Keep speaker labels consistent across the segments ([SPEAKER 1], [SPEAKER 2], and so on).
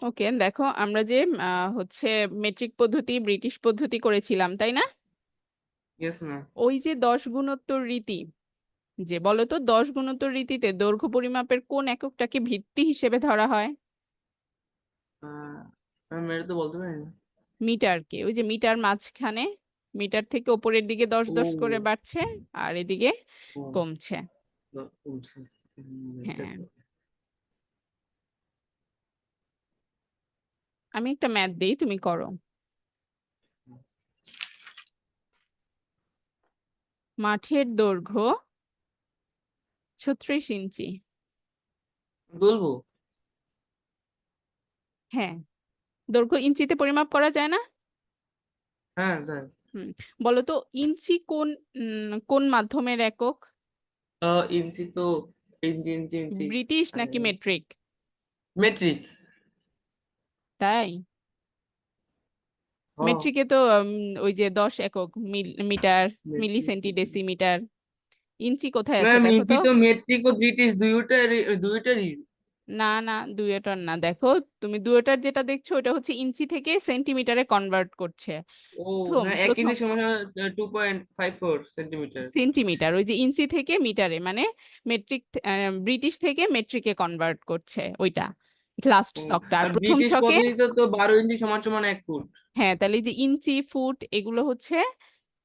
[SPEAKER 1] ওকে দেখো আমরা যে হচ্ছে মেট্রিক পদ্ধতি ব্রিটিশ পদ্ধতি করেছিলাম তাই না? ওই যে দশ গুণোত্তর রীতি যে বলতো দশ গুণোত্তর রীতিতে দৈর্ঘ্য পরিমাপের কোন এককটাকে ভিত্তি হিসেবে ধরা হয়?
[SPEAKER 2] তো বলতে
[SPEAKER 1] মিটারকে ওই যে মিটার মাঝখানে মিটার থেকে ওপরের দিকে দশ দশ করে বাড়ছে আর এদিকে কমছে। হ্যাঁ। আমি একটা ম্যাথ দিই তুমি করো। মাঠের দৈর্ঘ্য ছত্রিশ ইঞ্চি।
[SPEAKER 2] বলব?
[SPEAKER 1] হ্যাঁ। দৈর্ঘ্য ইঞ্চিতে পরিমাপ করা যায় না?
[SPEAKER 2] হ্যাঁ যাই
[SPEAKER 1] বলো তো ইঞ্চি কোন কোন মাধ্যমের একক?
[SPEAKER 2] ইঞ্চি তো ইঞ্চি ইঞ্চি ইঞ্চি।
[SPEAKER 1] ব্রিটিশ নাকি মেট্রিক?
[SPEAKER 2] মেট্রিক।
[SPEAKER 1] তাই? মেট্রিকে তো ওই যে দশ একক metre milli. Centi decimetre inch কোথায় আছে দেখো তো?
[SPEAKER 2] মেট্রিক ও ব্রিটিশ দুইটারই দুইটারই
[SPEAKER 1] না না দুইটার না। দেখো তুমি দুইটার যেটা দেখছ ওটা হচ্ছে ইঞ্চি থেকে সেন্টিমিটারে কনভার্ট করছে।
[SPEAKER 2] ও না এক ইঞ্চি সমান two point five four centimetre
[SPEAKER 1] centimetre ওই যে ইঞ্চি থেকে মিটারে মানে মেট্রিক ব্রিটিশ থেকে মেট্রিকে কনভার্ট করছে ওইটা। লাস্ট
[SPEAKER 2] ও,
[SPEAKER 1] ছকটা আর প্রথম ছকে
[SPEAKER 2] তো বারো ইঞ্চি সমান সমান এক ফুট।
[SPEAKER 1] হ্যাঁ তাহলে যে ইঞ্চি ফুট এগুলো হচ্ছে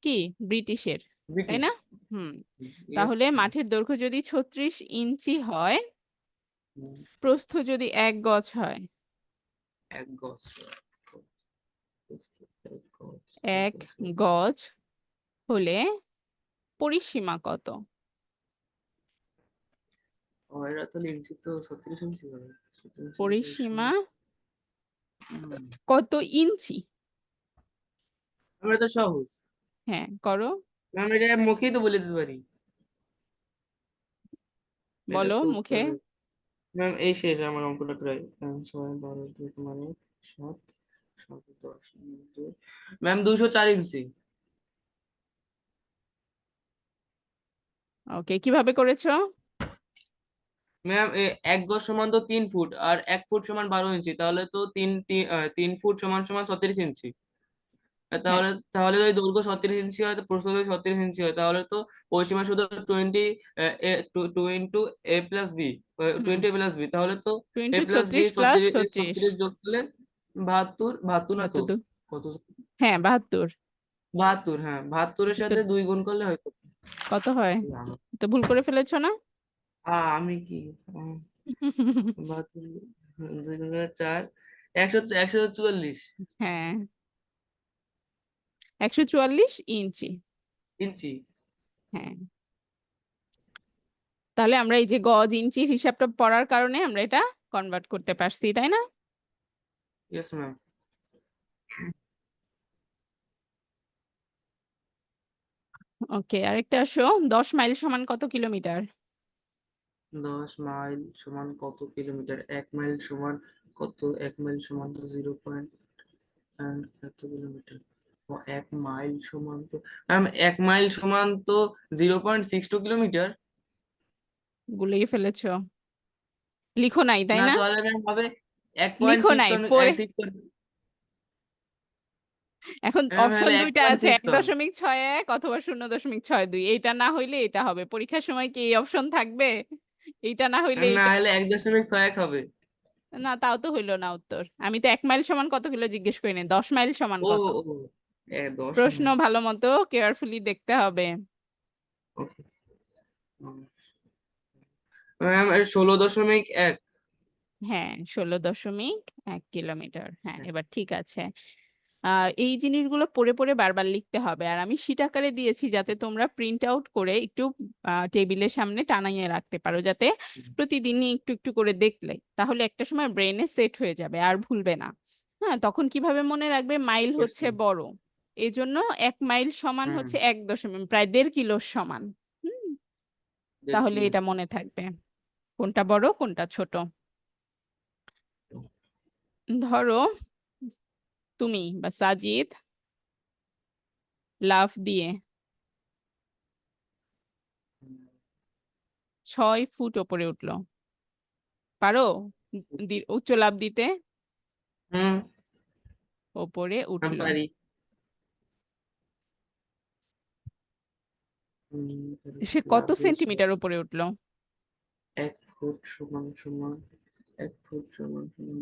[SPEAKER 1] কি? ব্রিটিশের তাই না? হুম। তাহলে মাঠের দৈর্ঘ্য যদি ছত্রিশ ইঞ্চি হয় প্রস্থ যদি এক গজ হয়?
[SPEAKER 2] এক গজ এক গজ
[SPEAKER 1] হলে পরিসীমা কত?
[SPEAKER 2] ও, এরা তাহলে ইঞ্চি তো ছত্রিশ ইঞ্চি হবে। 36
[SPEAKER 1] পরিসীমা কত ইঞ্চি?
[SPEAKER 2] আমরা তো সহজ।
[SPEAKER 1] হ্যাঁ করো।
[SPEAKER 2] ম্যাম এটা মুখেই তো বলে দিতে পারি।
[SPEAKER 1] বলো মুখে।
[SPEAKER 2] ম্যাম এই শেষ আমার অঙ্কটা প্রায়। ছয় বারো দুই মানে সাত সাত দশ ম্যাম দুইশো চার ইঞ্চি।
[SPEAKER 1] ওকে কীভাবে করেছ?
[SPEAKER 2] ম্যাম এক গজ সমান তো তিন ফুট আর এক ফুট সমান বারো ইঞ্চি তাহলে তো তিন তিন- ফুট সমান সমান ছত্রিশ ইঞ্চি। তাহলে তাহলে যদি দৈর্ঘ্য ছত্রিশ ইঞ্চি হয় প্রস্থ যদি ছত্রিশ ইঞ্চি হয় তাহলে তো পরিসীমা শুধু twenty two into A plus B twenty plus B তাহলে তো এ প্লাস বি
[SPEAKER 1] ছত্রিশ
[SPEAKER 2] যোগ করলে বাহাত্তর বাহাত্তর না তো?
[SPEAKER 1] কত
[SPEAKER 2] কত?
[SPEAKER 1] হ্যাঁ বাহাত্তর।
[SPEAKER 2] বাহাত্তর হ্যাঁ বাহাত্তরের সাথে দুই গুণ করলে হয়তো
[SPEAKER 1] কত হয়? তো ভুল করে ফেলেছো না?
[SPEAKER 2] আমি কি? দুই চার একশো একশো চুয়াল্লিশ।
[SPEAKER 1] হ্যাঁ। একশো চুয়াল্লিশ ইঞ্চি।
[SPEAKER 2] ইঞ্চি।
[SPEAKER 1] হ্যাঁ। তাহলে আমরা এই যে গজ ইঞ্চির হিসাবটা পড়ার কারণে আমরা এটা কনভার্ট করতে পারছি তাই না?
[SPEAKER 2] ইয়েস ম্যাম
[SPEAKER 1] ওকে আরেকটা আসো। দশ মাইল সমান কত কিলোমিটার?
[SPEAKER 2] দশ মাইল সমান কত কিলোমিটার? এক মাইল সমান কত? এক মাইল সমান তো জিরো পয়েন্ট এত কিলোমিটার। ও এক মাইল সমান তো ম্যাম এক মাইল সমান তো zero point six two kilometre?
[SPEAKER 1] গুলিয়ে ফেলেছো। লিখো নাই তাই
[SPEAKER 2] না তাহলে ম্যাম হবে এক
[SPEAKER 1] লিখো নাই, এখন
[SPEAKER 2] হ্যাঁ,
[SPEAKER 1] অপশন দুইটা আছে এক দশমিক ছয় এক অথবা শূন্য দশমিক ছয় দুই। এটা না হইলে এটা হবে। পরীক্ষার সময় কি এই অপশন থাকবে? এইটা না হইলে
[SPEAKER 2] না হলে এক দশমিক ছয় এক হবে।
[SPEAKER 1] না তাও তো হইল না উত্তর। আমি তো এক মাইল সমান কত কিলো জিজ্ঞেস করিনি দশ মাইল সমান কত? প্রশ্ন ভালো মতো কেয়ারফুলি দেখতে হবে।
[SPEAKER 2] ম্যাম ষোলো দশমিক এক।
[SPEAKER 1] হ্যাঁ ষোলো দশমিক এক কিলোমিটার। হ্যাঁ
[SPEAKER 2] হ্যাঁ।
[SPEAKER 1] এবার ঠিক আছে। এই জিনিসগুলো পড়ে পড়ে বারবার লিখতে হবে। আর আমি শিট আকারে দিয়েছি যাতে তোমরা প্রিন্ট আউট করে একটু টেবিলের সামনে টানাইয়ে রাখতে পারো যাতে প্রতিদিনই একটু একটু করে দেখলে। তাহলে একটা সময় ব্রেনে সেট হয়ে যাবে আর ভুলবে না। হ্যাঁ তখন কীভাবে মনে রাখবে? মাইল হচ্ছে বড়। এই জন্য এক মাইল সমান হচ্ছে এক দশমিক প্রায় দেড় কিলোর সমান। হুম? তাহলে এটা মনে থাকবে। কোনটা বড় কোনটা ছোট। ধরো তুমি বা সাজিদ লাফ দিয়ে ছয় ফুট ওপরে উঠল পারো উচ্চ লাফ দিতে ওপরে উঠল সে কত সেন্টিমিটার উপরে উঠল
[SPEAKER 2] এক ফুট সমান সমান এক ফুট সমান সমান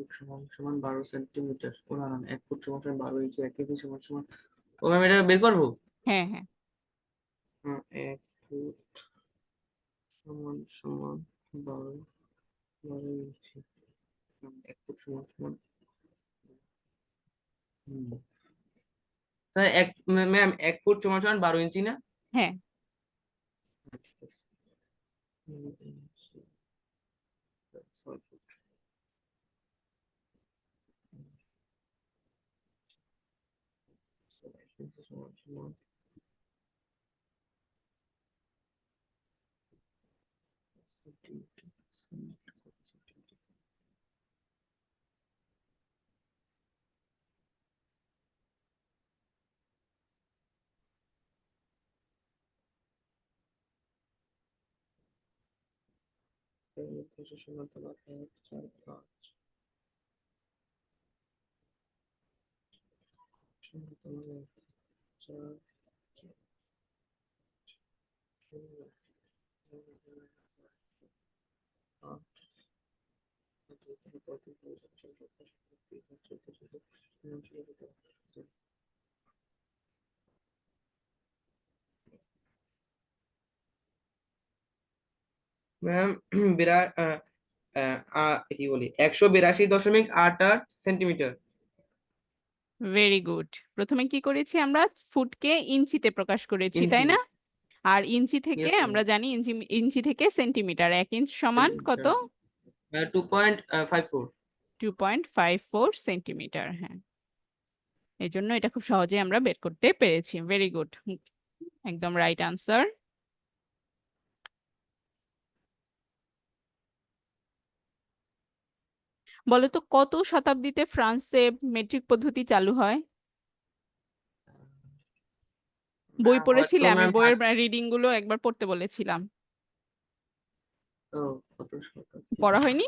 [SPEAKER 2] ফুট সমান সমান বারো সেন্টিমিটার। ও না না এক ফুট সমান সমান বারো ইঞ্চি এক কেজি সমান সমান। ও ম্যাম এটা বের করব?
[SPEAKER 1] হ্যাঁ হ্যাঁ।
[SPEAKER 2] হ্যাঁ, এক ফুট সমান সমান বারো বারো ইঞ্চি। এক ফুট সমান সমান। তাহলে এক ম্যাম এক ফুট সমান সমান বারো ইঞ্চি না?
[SPEAKER 1] হ্যাঁ।
[SPEAKER 2] ঠিক আছে। হুম, ইঞ্চি, ছয় ফুট। ছয় ইঞ্চি সমান সমান সেন্টিমিটার, সেন্টিমিটার, সেন্টিমিটার। এর মধ্যে ম্যাম বিরা আহ, আহ, আহ, কি বলি? একশো বিরাশি দশমিক আট আট সেন্টিমিটার
[SPEAKER 1] ভেরি গুড প্রথমে কি করেছি আমরা? ফুটকে ইঞ্চিতে প্রকাশ করেছি তাই না? আর ইঞ্চি থেকে
[SPEAKER 2] Yes,
[SPEAKER 1] আমরা জানি ইঞ্চি ইঞ্চি থেকে সেন্টিমিটার এক ইঞ্চ সমান কত?
[SPEAKER 2] Two point five four
[SPEAKER 1] two point five four centimetre হ্যাঁ। এই জন্য এটা খুব সহজে আমরা বের করতে পেরেছি। ভেরি গুড একদম রাইট আনসার বলো তো কত শতাব্দীতে ফ্রান্সে মেট্রিক পদ্ধতি চালু হয়? বই পড়েছিলে? আমি বইয়ের রিডিংগুলো একবার পড়তে বলেছিলাম। পড়া হয়নি?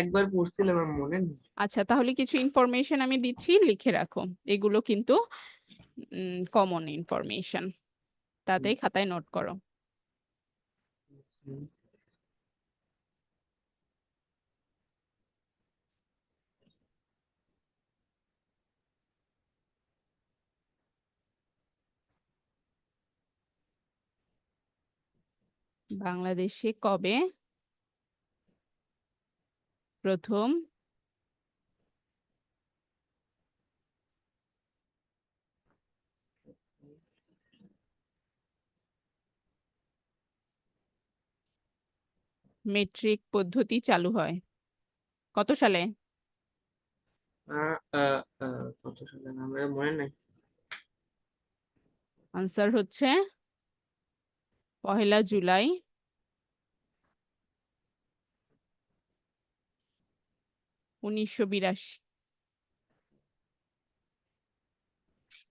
[SPEAKER 2] একবার পড়ছিলাম আমার মনে নেই।
[SPEAKER 1] আচ্ছা তাহলে কিছু ইনফরমেশন আমি দিচ্ছি লিখে রাখো। এগুলো কিন্তু কমন ইনফরমেশন তাতেই খাতায় নোট করো। বাংলাদেশে কবে? প্রথম মেট্রিক পদ্ধতি চালু হয়। কত সালে?
[SPEAKER 2] কত সালে? আমার মনে নাই।
[SPEAKER 1] আনসার হচ্ছে পহেলা জুলাই। উনিশশো বিরাশি।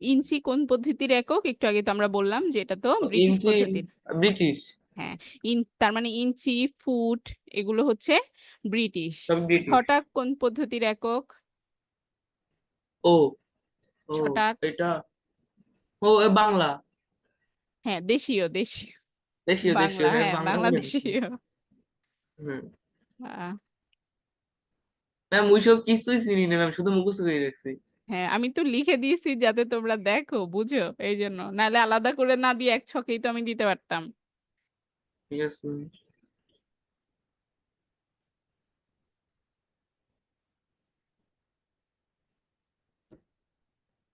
[SPEAKER 1] ইঞ্চি কোন পদ্ধতির একক? একটু আগে তো আমরা বললাম যে এটা তো ব্রিটিশ পদ্ধতির।
[SPEAKER 2] ব্রিটিশ।
[SPEAKER 1] হ্যাঁ ইন তার মানে ইঞ্চি ফুট এগুলো হচ্ছে ব্রিটিশ। ছটাক কোন পদ্ধতির একক?
[SPEAKER 2] ও ও
[SPEAKER 1] ছটাক।
[SPEAKER 2] এটা ও বাংলা।
[SPEAKER 1] হ্যাঁ দেশীয় দেশীয়।
[SPEAKER 2] দেশীয় দেশীয় হ্যাঁ
[SPEAKER 1] হ্যাঁ
[SPEAKER 2] আছে।
[SPEAKER 1] বাংলাদেশীয়।
[SPEAKER 2] হুম।
[SPEAKER 1] আহ,
[SPEAKER 2] ম্যাম ওইসব কিছুই চিনি না ম্যাম শুধু মুখস্থ করে রাখছি।
[SPEAKER 1] হ্যাঁ আমি তো লিখে দিয়েছি যাতে তোমরা দেখো বুঝো এই জন্য নাহলে আলাদা করে না দিয়ে এক ছকেই তো আমি দিতে পারতাম।
[SPEAKER 2] ঠিক আছে।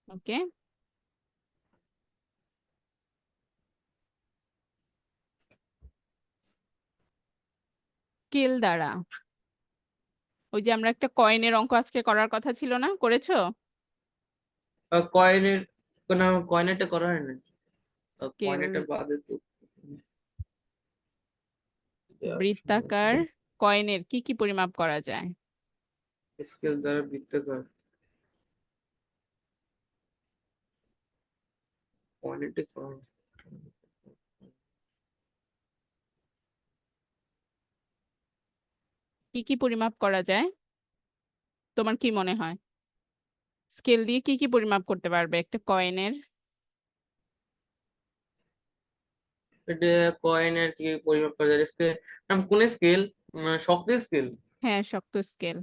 [SPEAKER 1] ওকে। স্কেল দ্বারা। ওই যে আমরা একটা কয়েনের অঙ্ক আজকে করার কথা ছিল না? করেছ?
[SPEAKER 2] কয়েনের না কয়েনেরটা করা হয় না। কয়েনেরটা বাদে তো।
[SPEAKER 1] বৃত্তাকার কয়েনের কি কি পরিমাপ করা যায়?
[SPEAKER 2] স্কেল দ্বারা বৃত্তাকার। কয়েনেরটা করা
[SPEAKER 1] কি কি পরিমাপ করা যায়? তোমার কি মনে হয়? স্কেল দিয়ে কি কি পরিমাপ করতে পারবে একটা কয়েনের
[SPEAKER 2] কয়েনের কি পরিমাপ করা যায়? স্কেল কোন স্কেল শক্ত স্কেল
[SPEAKER 1] হ্যাঁ শক্ত স্কেল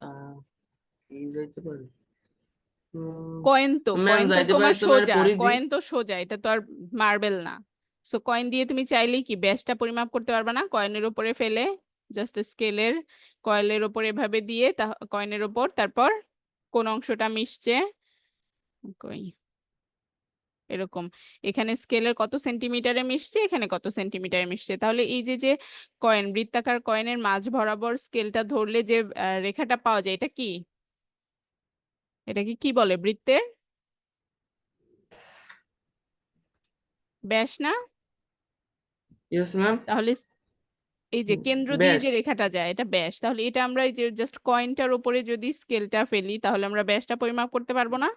[SPEAKER 2] আহ যাইতে পারে?
[SPEAKER 1] কয়েন তো কয়েন তো তোমার সোজা কয়েন তো সোজা এটা তো আর মার্বেল না। সো কয়েন দিয়ে তুমি চাইলেই কি ব্যাসটা পরিমাপ করতে পারবে না? কয়েনের উপরে ফেলে জাস্ট স্কেলের কয়েলের উপর এভাবে দিয়ে কয়েনের উপর তারপর কোন অংশটা মিশছে? এরকম। এখানে স্কেলের কত সেন্টিমিটারে মিশছে? এখানে কত সেন্টিমিটারে মিশছে? তাহলে এই যে যে কয়েন বৃত্তাকার কয়েনের মাঝ বরাবর স্কেলটা ধরলে যে রেখাটা পাওয়া যায়, এটা কি? এটাকে কি বলে, বৃত্তের? ব্যাস না?
[SPEAKER 2] ইয়েস ম্যাম
[SPEAKER 1] তাহলে এই যে কেন্দ্র দিয়ে
[SPEAKER 2] ব্যাস।
[SPEAKER 1] যে রেখাটা যায় এটা ব্যাস। তাহলে এটা আমরা এই যে জাস্ট কয়েনটার উপরে যদি স্কেলটা ফেলি তাহলে আমরা ব্যাসটা পরিমাপ করতে পারব না?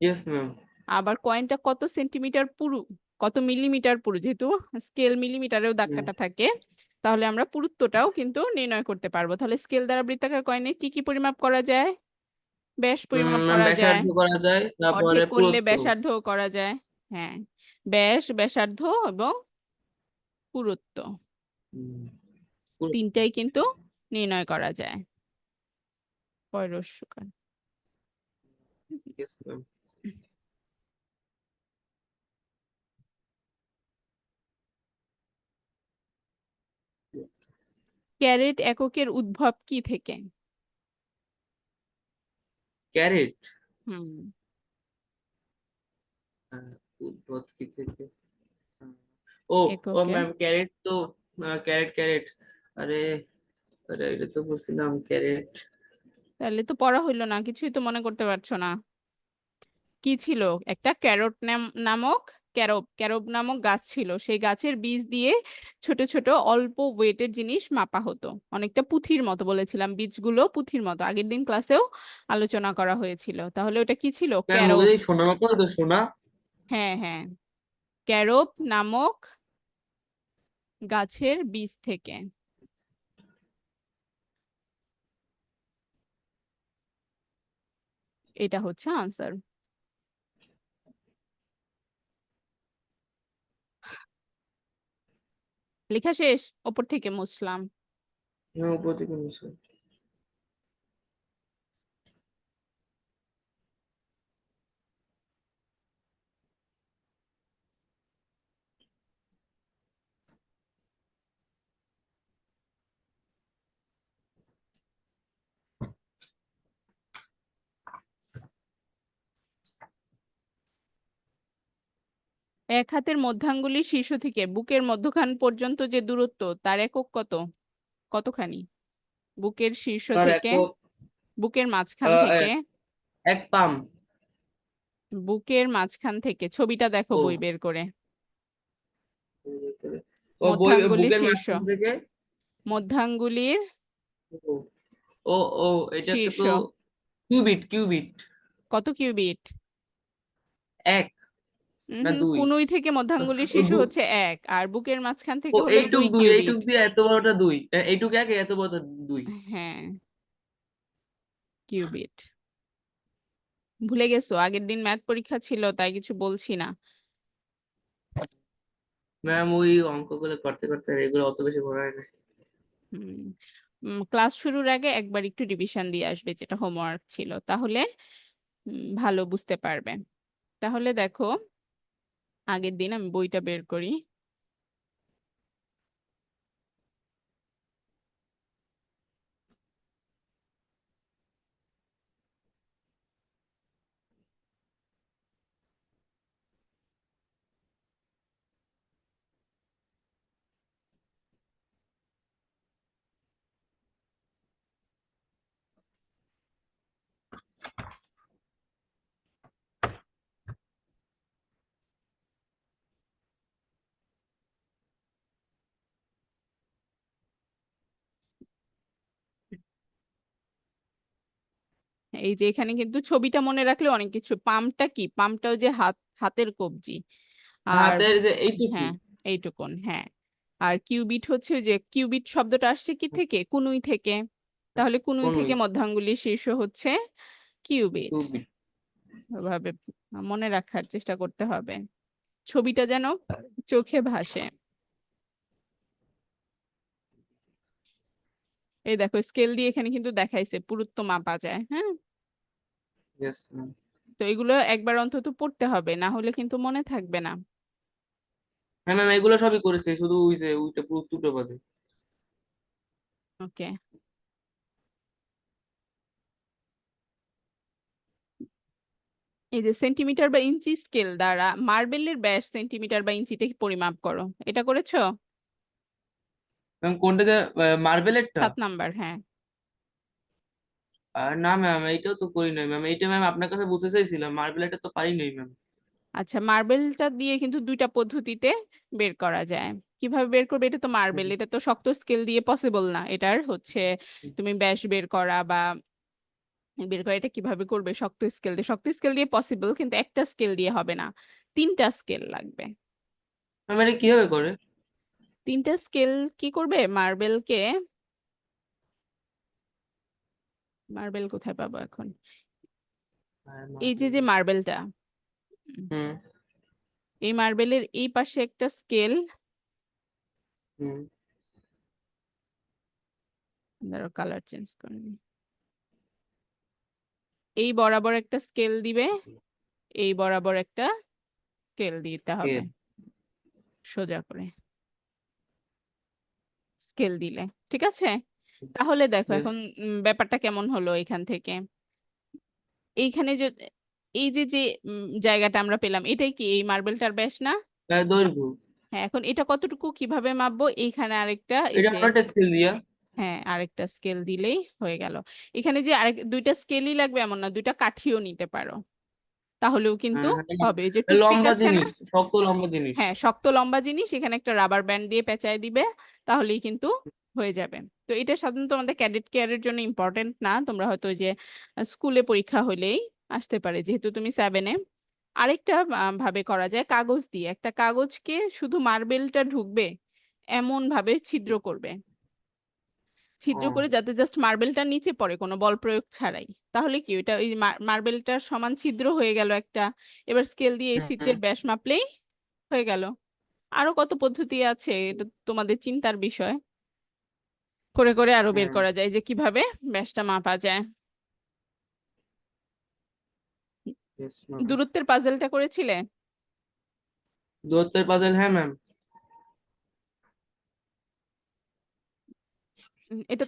[SPEAKER 2] ইয়েস ম্যাম
[SPEAKER 1] আবার কয়েনটা কত সেন্টিমিটার পুরু কত মিলিমিটার পুরু যেহেতু স্কেল মিলিমিটারেও দাগ
[SPEAKER 2] হুম।
[SPEAKER 1] কাটা থাকে তাহলে আমরা পুরুত্বটাও কিন্তু নির্ণয় করতে পারব। তাহলে স্কেল দ্বারা বৃত্তাকার কয়েনে কি কি পরিমাপ করা যায়? ব্যাস পরিমাপ
[SPEAKER 2] ম্যাম
[SPEAKER 1] করা যায়।
[SPEAKER 2] ব্যাসার্ধ করা যায় তারপরে
[SPEAKER 1] অর্ধেক করলে
[SPEAKER 2] পুরুত্ব।
[SPEAKER 1] ব্যাসার্ধ করা যায়। হ্যাঁ ব্যাস ব্যাসার্ধ এবং পুরুত্ব। তিনটাই কিন্তু নির্ণয় করা যায়। পয়রস্যকার ক্যারেট এককের উদ্ভব কি থেকে?
[SPEAKER 2] ক্যারেট?
[SPEAKER 1] হুম।
[SPEAKER 2] উদ্ভব কি থেকে? ও ও ম্যাম ক্যারেট তো ক্যারেট ক্যারেট আরে আরে এটা তো বুঝছিলাম ক্যারেট
[SPEAKER 1] তাহলে তো পড়া হইল না কিছুই তো মনে করতে পারছ না। কি ছিল? একটা ক্যারট নামক ক্যারব ক্যারব নামক গাছ ছিল। সেই গাছের বীজ দিয়ে ছোট ছোট অল্প ওয়েটের জিনিস মাপা হতো। অনেকটা পুঁথির মতো বলেছিলাম বীজগুলো পুঁথির মতো। আগের দিন ক্লাসেও আলোচনা করা হয়েছিল। তাহলে ওটা কি ছিল? ক্যারব
[SPEAKER 2] সোনা?
[SPEAKER 1] হ্যাঁ হ্যাঁ। ক্যারব নামক গাছের বীজ থেকে। এটা হচ্ছে আনসার লেখা শেষ? ওপর থেকে মুসলাম
[SPEAKER 2] হ্যাঁ উপর থেকে নিচে।
[SPEAKER 1] এক হাতের মধ্যাঙ্গুলির শীর্ষ থেকে বুকের মধ্যখান পর্যন্ত যে দূরত্ব তার একক কত? কতখানি? বুকের শীর্ষ থেকে বুকের মাঝখান থেকে
[SPEAKER 2] এক পাম।
[SPEAKER 1] বুকের মাঝখান থেকে ছবিটা দেখো বই বের করে। মধ্যাঙ্গুলির শীর্ষ। মধ্যাঙ্গুলির
[SPEAKER 2] ও ও এটা। তো কিউবিট কিউবিট।
[SPEAKER 1] কত কিউবিট?
[SPEAKER 2] এক।
[SPEAKER 1] উম
[SPEAKER 2] না
[SPEAKER 1] হুম,
[SPEAKER 2] দুই?
[SPEAKER 1] কুনুই থেকে মধ্যাঙ্গুলির শীর্ষ হচ্ছে এক আর বুকের মাঝখান
[SPEAKER 2] ও
[SPEAKER 1] থেকে হলো
[SPEAKER 2] এইটুক
[SPEAKER 1] দুই
[SPEAKER 2] দুই
[SPEAKER 1] কিউবিট
[SPEAKER 2] এইটুক দিয়ে এত বড়টা দুই। এ- এইটুক এক এত বড় দুই।
[SPEAKER 1] হ্যাঁ। কিউবিট। ভুলে গেছো আগের দিন ম্যাথ পরীক্ষা ছিল তাই কিছু বলছি না।
[SPEAKER 2] ম্যাম ওই অঙ্কগুলো করতে করতে এগুলো অত বেশি মনে হয় না।
[SPEAKER 1] হুম উম, ক্লাস শুরুর আগে একবার একটু রিভিশন দিয়ে আসবে যেটা হোমওয়ার্ক ছিল। তাহলে উম, ভালো বুঝতে পারবে। তাহলে দেখো আগের দিন আমি বইটা বের করি। এই যে এখানে কিন্তু ছবিটা মনে রাখলে অনেক কিছু। পামটা কি? পামটাও যে হাত হাতের কবজি। আর
[SPEAKER 2] হাতের যে এইটুকু।
[SPEAKER 1] হ্যাঁ এইটুকুন হ্যাঁ। আর কিউবিট হচ্ছে যে কিউবিট শব্দটা আসছে কি থেকে? কুনুই থেকে। তাহলে কুনুই থেকে। মধ্যাঙ্গুলির শীর্ষ হচ্ছে কিউবিট। ওভাবে মনে রাখার চেষ্টা করতে হবে। ছবিটা যেন চোখে ভাসে। এই দেখো স্কেল দিয়ে এখানে কিন্তু দেখাইছে পুরুত্ব মাপা যায় হ্যাঁ?
[SPEAKER 2] ইয়েস ম্যাম
[SPEAKER 1] তো এগুলো একবার অন্তত পড়তে হবে না হলে কিন্তু মনে থাকবে না।
[SPEAKER 2] হ্যাঁ ম্যাম এগুলো সবই করেছে শুধু ওই যে ওইটা পুরো দুটো বাদে।
[SPEAKER 1] ওকে এই যে সেন্টিমিটার বা ইঞ্চি স্কেল দ্বারা মার্বেলের ব্যাস সেন্টিমিটার বা ইঞ্চিতে পরিমাপ করো। এটা করেছ?
[SPEAKER 2] ম্যাম কোনটা মার্বেলেরটা
[SPEAKER 1] সাত নাম্বার হ্যাঁ।
[SPEAKER 2] না ম্যাম এইটাও তো করি নাই ম্যাম এইটা ম্যাম আপনার কাছে বুঝতে চাইছিলাম মার্বেলেরটা তো পারি নাই ম্যাম
[SPEAKER 1] আচ্ছা মার্বেলটা দিয়ে কিন্তু দুইটা পদ্ধতিতে বের করা যায়। কীভাবে বের করবে? এটা তো মার্বেল এটা তো শক্ত স্কেল দিয়ে পসিবল না এটার হচ্ছে তুমি ব্যাস বের করা বা বের করা এটা কীভাবে করবে? শক্ত স্কেল দিয়ে শক্ত স্কেল দিয়ে পসিবল কিন্তু একটা স্কেল দিয়ে হবে না তিনটা স্কেল লাগবে।
[SPEAKER 2] ম্যাম এটা কীভাবে করে?
[SPEAKER 1] তিনটা স্কেল কি করবে? মার্বেলকে মার্বেল কোথায় পাবো এখন? এই যে যে মার্বেলটা এই মার্বেলের এই পাশে একটা স্কেল ধরো কালার চেঞ্জ করে এই বরাবর একটা স্কেল দিবে। এই বরাবর একটা স্কেল দিতে হবে। সোজা করে। স্কেল দিলে। ঠিক আছে? তাহলে দেখো এখন ব্যাপারটা কেমন হলো এখান থেকে? এইখানে যে এই যে যে জায়গাটা আমরা পেলাম এটাই কি এই মার্বেলটার ব্যাস না?
[SPEAKER 2] দৈর্ঘ্য।
[SPEAKER 1] হ্যাঁ এখন এটা কতটুকু কীভাবে মাপবো? এইখানে আরেকটা
[SPEAKER 2] এটা স্কেল দিয়া।
[SPEAKER 1] হ্যাঁ আরেকটা স্কেল দিলেই হয়ে গেল। এখানে যে আরেক দুইটা স্কেলই লাগবে এমন না দুইটা কাঠিও নিতে পারো। তাহলেও কিন্তু
[SPEAKER 2] হ্যাঁ, হ্যাঁ,
[SPEAKER 1] হবে যে
[SPEAKER 2] লম্বা জিনিস শক্ত লম্বা জিনিস।
[SPEAKER 1] হ্যাঁ শক্ত লম্বা জিনিস এখানে একটা রাবার ব্যান্ড দিয়ে পেঁচায় দিবে তাহলেই কিন্তু হয়ে যাবে। তো এটা সাধারণত আমাদের ক্যাডেট কেয়ারের জন্য ইম্পর্টেন্ট না। তোমরা হয়তো যে স্কুলে পরীক্ষা হলেই আসতে পারে। যেহেতু তুমি সেভেনে আরেকটা ভাবে করা যায় কাগজ দিয়ে। একটা কাগজকে শুধু মার্বেলটা ঢুকবে এমন ভাবে ছিদ্র করবে। ছিদ্র করে যাতে জাস্ট মার্বেলটা নিচে পড়ে কোনো বল প্রয়োগ ছাড়াই। তাহলে কি ওইটা ওই মার্বেলটার সমান ছিদ্র হয়ে গেল একটা। এবার স্কেল দিয়ে এই ছিদ্রের ব্যাস মাপলেই হয়ে গেল। আরও কত পদ্ধতি আছে এটা তোমাদের চিন্তার বিষয়। করে করে আরও বের করা যায় যে কীভাবে ব্যাসটা মাপা যায়। দূরত্বের পাজেলটা করেছিলে?
[SPEAKER 2] দূরত্বের পাজেল হ্যাঁ ম্যাম
[SPEAKER 1] এটা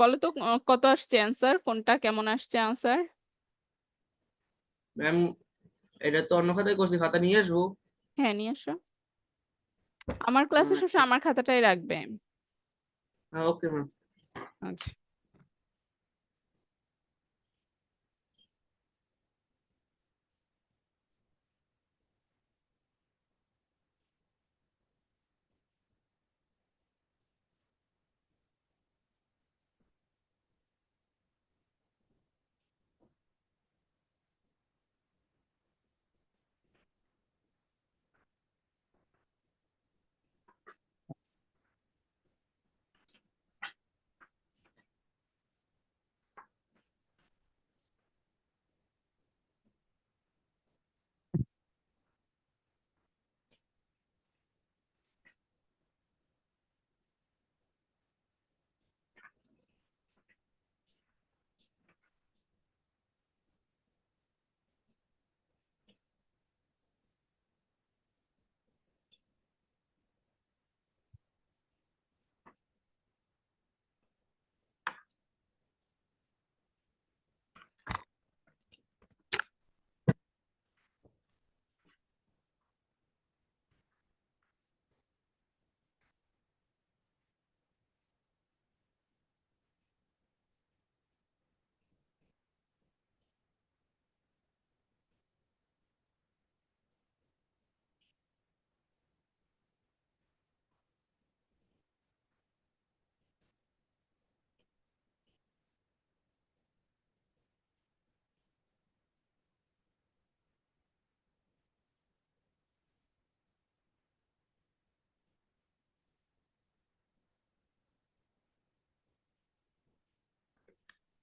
[SPEAKER 1] বলো তো কত আসছে অ্যান্সার কোনটা কেমন আসছে অ্যান্সার
[SPEAKER 2] ম্যাম এটা তো অন্য খাতায় করছি খাতা নিয়ে আসব।
[SPEAKER 1] হ্যাঁ নিয়ে আসো। আমার ক্লাসে। সবসময় আমার খাতাটাই রাখবে।
[SPEAKER 2] হ্যাঁ ওকে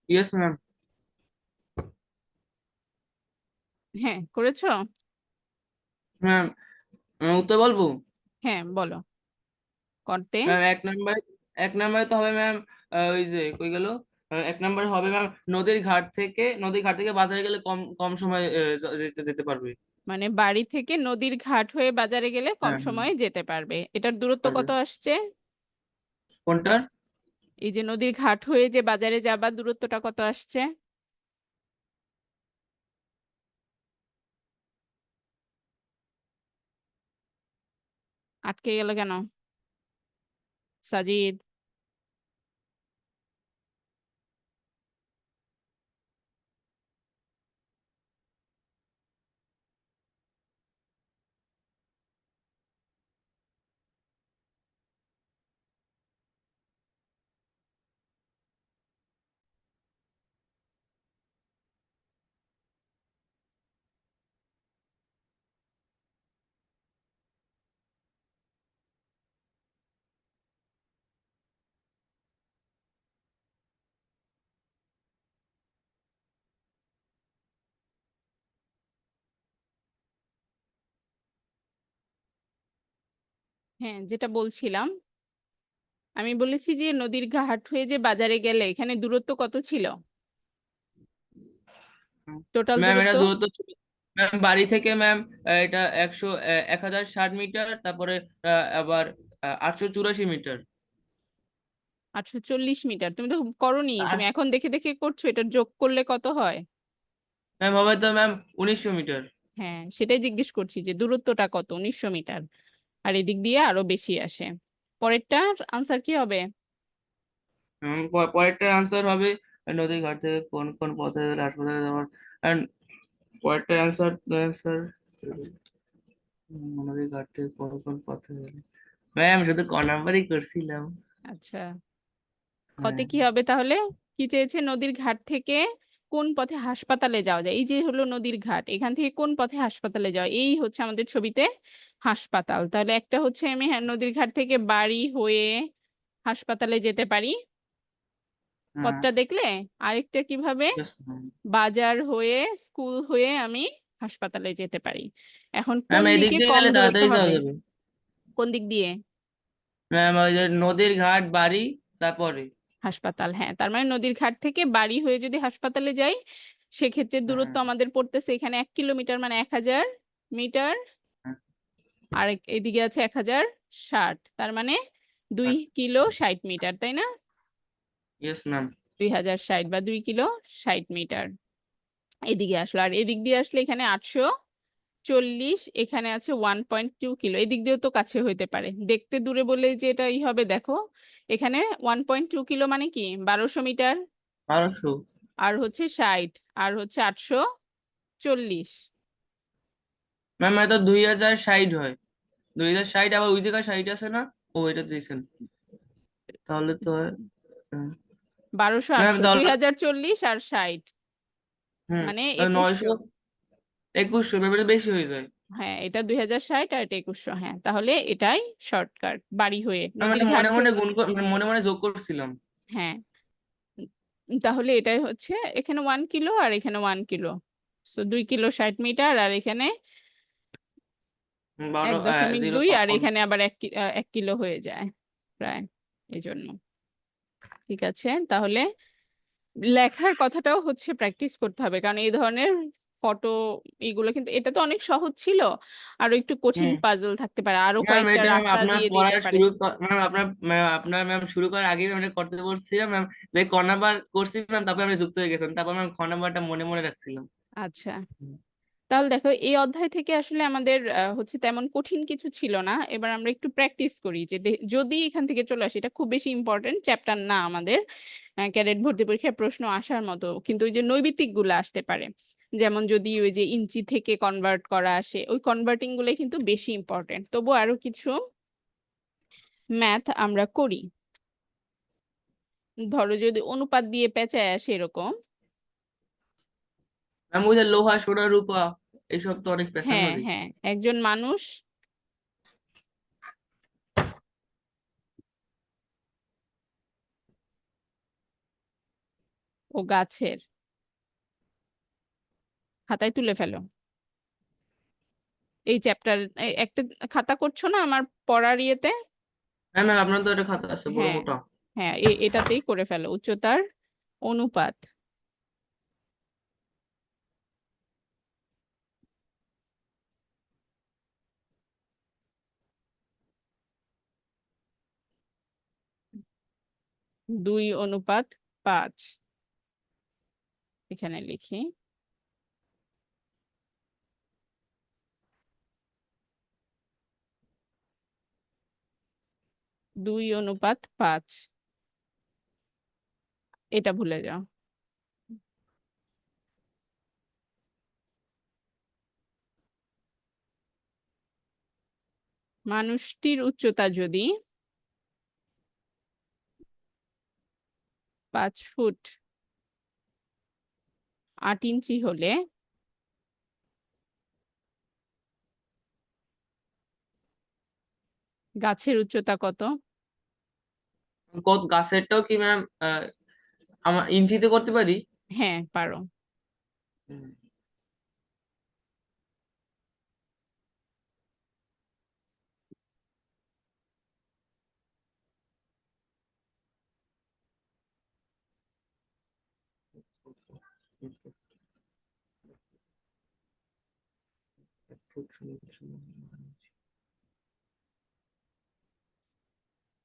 [SPEAKER 2] ইয়েস ম্যাম
[SPEAKER 1] হ্যাঁ করেছ?
[SPEAKER 2] ম্যাম উত্তর বলব?
[SPEAKER 1] হ্যাঁ বলো। করতে?
[SPEAKER 2] ম্যাম এক নম্বরে এক নম্বরে তো হবে ম্যাম ওই যে কই গেল? এক নম্বরে হবে ম্যাম নদীর ঘাট থেকে নদীর ঘাট থেকে বাজারে গেলে কম কম সময় যেতে যেতে পারবে।
[SPEAKER 1] মানে বাড়ি থেকে নদীর ঘাট হয়ে বাজারে গেলে কম
[SPEAKER 2] হ্যাঁ, হ্যাঁ।
[SPEAKER 1] সময়ে যেতে পারবে। এটার দূরত্ব কত আসছে?
[SPEAKER 2] কোনটার?
[SPEAKER 1] এই যে নদীর ঘাট হয়ে যে বাজারে যাবা, দূরত্বটা কত আসছে? আটকে গেল কেন? সাজিদ? হ্যাঁ যেটা বলছিলাম। আমি বলেছি যে নদীর ঘাট হয়ে যে বাজারে গেলে এখানে দূরত্ব কত ছিল? টোটাল
[SPEAKER 2] ম্যাম এটা
[SPEAKER 1] দূরত্ব?
[SPEAKER 2] ছিল। ম্যাম বাড়ি থেকে ম্যাম এটা একশো এক হাজার ষাট মিটার তারপরে আবার আটশো চুরাশি মিটার।
[SPEAKER 1] আটশো চল্লিশ মিটার। তুমি তো করনি। তুমি এখন দেখে দেখে করছ এটা যোগ করলে কত হয়?
[SPEAKER 2] ম্যাম হবে তো ম্যাম উনিশশো মিটার।
[SPEAKER 1] হ্যাঁ সেটাই জিজ্ঞেস করছি যে দূরত্বটা কত? উনিশশো মিটার। আর এদিক দিয়ে আরও বেশি আসে। পরেরটার আনসার কি হবে?
[SPEAKER 2] পরেরটার আনসার হবে নদীর ঘাট থেকে কোন কোন পথে হাসপাতালে যাওয়ার পরেরটার আনসার আনসার নদীর ঘাট থেকে কোন কোন পথে গেলে। ম্যাম শুধু ক নাম্বারই করছিলাম।
[SPEAKER 1] আচ্ছা। কতে
[SPEAKER 2] হ্যাঁ।
[SPEAKER 1] কি হবে তাহলে? কি চেয়েছে নদীর ঘাট থেকে? কোন পথে হাসপাতালে যাওয়া যায়? এই যে হলো নদীর ঘাট এখান থেকে কোন পথে হাসপাতালে যাওয়া? এই হচ্ছে আমাদের ছবিতে হাসপাতাল। তাহলে একটা হচ্ছে আমি হ্যাঁ নদীর ঘাট থেকে বাড়ি হয়ে হাসপাতালে যেতে পারি।
[SPEAKER 2] হ্যাঁ,
[SPEAKER 1] পথটা দেখলে আরেকটা কীভাবে? বাজার হয়ে স্কুল হয়ে আমি হাসপাতালে যেতে পারি। এখন কোন দিকে কম দূরত্ব হবে? কোন দিক দিয়ে?
[SPEAKER 2] ম্যাম ওই যে নদীর ঘাট বাড়ি তারপরে?
[SPEAKER 1] হাসপাতাল। হ্যাঁ তার মানে নদীর ঘাট থেকে বাড়ি হয়ে যদি হাসপাতালে যাই সেক্ষেত্রে দূরত্ব
[SPEAKER 2] হ্যাঁ।
[SPEAKER 1] আমাদের পড়তেছে এখানে এক কিলোমিটার মানে এক হাজার মিটার
[SPEAKER 2] হ্যাঁ।
[SPEAKER 1] আর এদিকে আছে এক হাজার ষাট তার মানে দুই কিলো ষাট মিটার তাই না?
[SPEAKER 2] ইয়েস ম্যাম
[SPEAKER 1] দুই হাজার ষাট বা দুই কিলো ষাট মিটার এদিকে আসলো। আর এদিক দিয়ে আসলে এখানে আটশো চল্লিশ এখানে আছে ওয়ান পয়েন্ট টু কিলো এদিক দিয়েও তো কাছে হইতে পারে। দেখতে দূরে বলে যে এটাই হবে দেখো। এখানে ওয়ান পয়েন্ট টু কিলো মানে কি? বারোশো মিটার।
[SPEAKER 2] বারোশো।
[SPEAKER 1] আর হচ্ছে ষাট। আর হচ্ছে আটশো চল্লিশ।
[SPEAKER 2] ম্যাম এটা দুই হাজার ষাট হয়। দুই হাজার ষাট আবার ওই জায়গায় ষাট আছে না? ও এটা দিয়েছেন। তাহলে তো হয়,
[SPEAKER 1] বারোশো দুই হাজার চল্লিশ আর ষাট। মানে
[SPEAKER 2] নয়শো
[SPEAKER 1] একুশশো
[SPEAKER 2] একুশশো বেশি হয়ে যায়।
[SPEAKER 1] হ্যাঁ এটা দুই হাজার ষাট আর এটা একুশশো। হ্যাঁ তাহলে এটাই শর্টকাট বাড়ি হয়ে।
[SPEAKER 2] না, মানে মনে মনে গুণ কর- মানে মনে মনে যোগ করছিলাম।
[SPEAKER 1] হ্যাঁ। তাহলে এটাই হচ্ছে এখানে ওয়ান কিলো আর এখানে ওয়ান কিলো। সো দুই কিলো ষাট মিটার আর এখানে এক দশমিক দুই আর এখানে আবার এক এক কিলো হয়ে যায় প্রায় এই জন্য ঠিক আছে? তাহলে লেখার কথাটাও হচ্ছে প্র্যাকটিস করতে হবে। কারণ এই ধরনের ফটো এগুলো কিন্তু এটা তো অনেক সহজ ছিল। আরও একটু কঠিন
[SPEAKER 2] হুম।
[SPEAKER 1] পাজল থাকতে পারে আরও
[SPEAKER 2] ম্যাম
[SPEAKER 1] কয়েকটা
[SPEAKER 2] এটা ম্যাম
[SPEAKER 1] রাস্তা
[SPEAKER 2] আপনার
[SPEAKER 1] দিয়ে দিতে
[SPEAKER 2] পড়ার
[SPEAKER 1] পারে।
[SPEAKER 2] শুরু ম্যাম আপনার ম্যাম আপনার ম্যাম শুরু করার আগে আমি করতে বলছিলাম ম্যাম যে ক নাম্বার করছি ম্যাম তারপর আমি যুক্ত হয়ে গেছেন তারপর ম্যাম খ নাম্বারটা মনে মনে রাখছিলাম।
[SPEAKER 1] আচ্ছা।
[SPEAKER 2] হুম।
[SPEAKER 1] তাহলে দেখো এই অধ্যায় থেকে আসলে আমাদের আহ, হচ্ছে তেমন কঠিন কিছু ছিল না। এবার আমরা একটু প্র্যাকটিস করি যে দে- যদি এখান থেকে চলে আসে এটা খুব বেশি ইম্পর্টেন্ট চ্যাপ্টার না আমাদের ক্যাডেট ভর্তি পরীক্ষায় প্রশ্ন আসার মতো কিন্তু ওই যে নৈবিত্তিকগুলো আসতে পারে। যেমন যদি ওই যে ইঞ্চি থেকে কনভার্ট করা আসে ওই কনভার্টিং গুলোই কিন্তু বেশি ইম্পর্টেন্ট তবু আরও কিছু ম্যাথ আমরা করি। ধরো যদি অনুপাত দিয়ে পেঁচায় আসে এরকম।
[SPEAKER 2] লোহা সোনা রূপা তো অনেক পেশা
[SPEAKER 1] হ্যাঁ হ্যাঁ একজন মানুষ ও গাছের খাতায় তুলে ফেলো। এই চ্যাপ্টার একটা খাতা করছ না আমার পড়ার ইয়েতে?
[SPEAKER 2] হ্যাঁ ম্যাম আপনার তো একটা খাতা আছে বড়
[SPEAKER 1] হ্যাঁ।
[SPEAKER 2] মোটা।
[SPEAKER 1] হ্যাঁ এটাতেই করে ফেলো উচ্চতার অনুপাত। দুই অনুপাত পাঁচ। এখানে লিখি। দুই অনুপাত পাঁচ। এটা ভুলে যাও। মানুষটির উচ্চতা যদি পাঁচ ফুট আট ইঞ্চি হলে গাছের উচ্চতা কত?
[SPEAKER 2] গাছেরটাও কি ম্যাম আমার ইঞ্চিতে করতে পারি?
[SPEAKER 1] হ্যাঁ পারো।